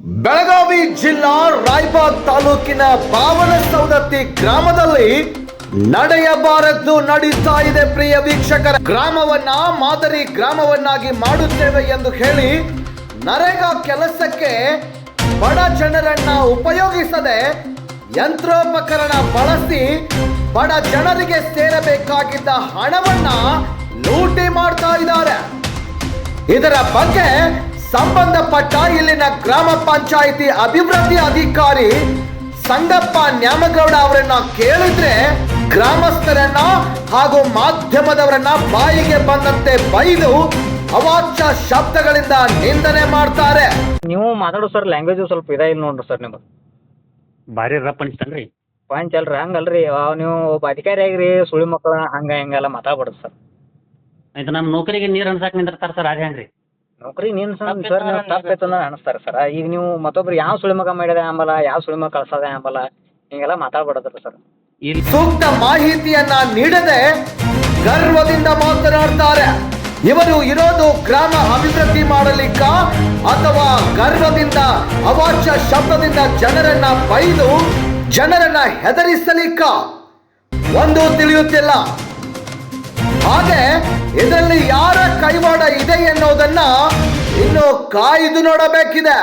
ಬೆಳಗಾವಿ ಜಿಲ್ಲಾ ರಾಯಬಾಗ್ ತಾಲೂಕಿನ ಬಾವನ ಸೌದತ್ತಿ ಗ್ರಾಮದಲ್ಲಿ ನಡೆಯಬಾರದ್ದು ನಡೀತಾ ಇದೆ ಪ್ರಿಯ ವೀಕ್ಷಕರ. ಗ್ರಾಮವನ್ನ ಮಾದರಿ ಗ್ರಾಮವನ್ನಾಗಿ ಮಾಡುತ್ತೇವೆ ಎಂದು ಹೇಳಿ ನರೇಗಾ ಕೆಲಸಕ್ಕೆ ಬಡ ಜನರನ್ನ ಉಪಯೋಗಿಸದೆ ಯಂತ್ರೋಪಕರಣ ಬಳಸಿ ಬಡ ಜನರಿಗೆ ಸೇರಬೇಕಾಗಿದ್ದ ಹಣವನ್ನ ಲೂಟಿ ಮಾಡ್ತಾ ಇದ್ದಾರೆ. ಇದರ ಬಗ್ಗೆ ಸಂಬಂಧಪಟ್ಟ ಇಲ್ಲಿನ ಗ್ರಾಮ ಪಂಚಾಯಿತಿ ಅಭಿವೃದ್ಧಿ ಅಧಿಕಾರಿ ಸಂಗಪ್ಪ ನ್ಯಾಮಗೌಡ ಅವರನ್ನ ಕೇಳಿದ್ರೆ ಗ್ರಾಮಸ್ಥರನ್ನ ಹಾಗೂ ಮಾಧ್ಯಮದವರನ್ನ ಬಾಯಿಗೆ ಬಂದಂತೆ ಬೈದು ಅವಾಚ್ಯ ಶಬ್ದಗಳಿಂದ ನಿಂದನೆ ಮಾಡ್ತಾರೆ. ನೀವು ಮಾತಾಡೋ ಸರ್ ಲ್ಯಾಂಗ್ವೇಜ್ ಸ್ವಲ್ಪ ಇದೆ ಇಲ್ಲ ನೋಡ್ರಿ ಸರ್ ನಿಮ್ಮದು ಭಾರಿ ರಪ್ಪ ಅನಿಸ್ತನ್ರಿ. ಅಲ್ರಿ ಹಂಗಲ್ರಿ ನೀವು ಒಬ್ಬ ಅಧಿಕಾರಿ ಆಗ್ರಿ ಸುಳಿ ಮಕ್ಕಳ ಹಂಗ ಹಿಂಗೆಲ್ಲ ಮಾತಾಡ್ಬಾರ್ದು ಸರ್. ಆಯ್ತು ನಮ್ಮ ನೌಕರಿಗೆ ನೀರು ಅನ್ಸಾಕ್ ನಿಂದಿರ್ತಾರ ಸರ್ ಅದೇ ಹೆಂಗ್ರಿ? ನೌಕರಿ ನೀನು ಸರ್ ಸರ್ ನೀವು ತಪ್ಪೈತಂದ ಅನಿಸ್ತಾರೆ ಸರ್. ಈಗ ನೀವು ಮತ್ತೊಬ್ರು ಯಾವ ಸುಳಿಮಗ ಮಾಡಿದೆ ಯಾವ್ ಯಾವ ಸುಳಿ ಮಗ ಕಳ್ಸದೆ ಆಂಬಲ್ಲ ಹಿಂಗೆಲ್ಲ ಮಾತಾಡ್ಬಾರ್ದ್ರಿ ಸರ್. ಇಲ್ಲಿ ಸೂಕ್ತ ಮಾಹಿತಿಯನ್ನ ನೀಡದೆ ಗರ್ವದಿಂದ ಮಾತನಾಡ್ತಾರೆ. ಇವರು ಇರೋದು ಗ್ರಾಮ ಅಭಿವೃದ್ಧಿ ಮಾಡಲಿಕ್ಕ ಅಥವಾ ಗರ್ವದಿಂದ ಅವಾಚ್ಯ ಶಬ್ದದಿಂದ ಜನರನ್ನ ಬೈದು ಜನರನ್ನ ಹೆದರಿಸಲಿಕ್ಕ? ಒಂದು ತಿಳಿಯುತ್ತಿಲ್ಲ. ಹಾಗೆ ಇದರಲ್ಲಿ ಯಾರ ಕೈವಾಡ ಇದೆ ಎನ್ನುವುದನ್ನ ಇನ್ನು ಕಾಯ್ದು ನೋಡಬೇಕಿದೆ.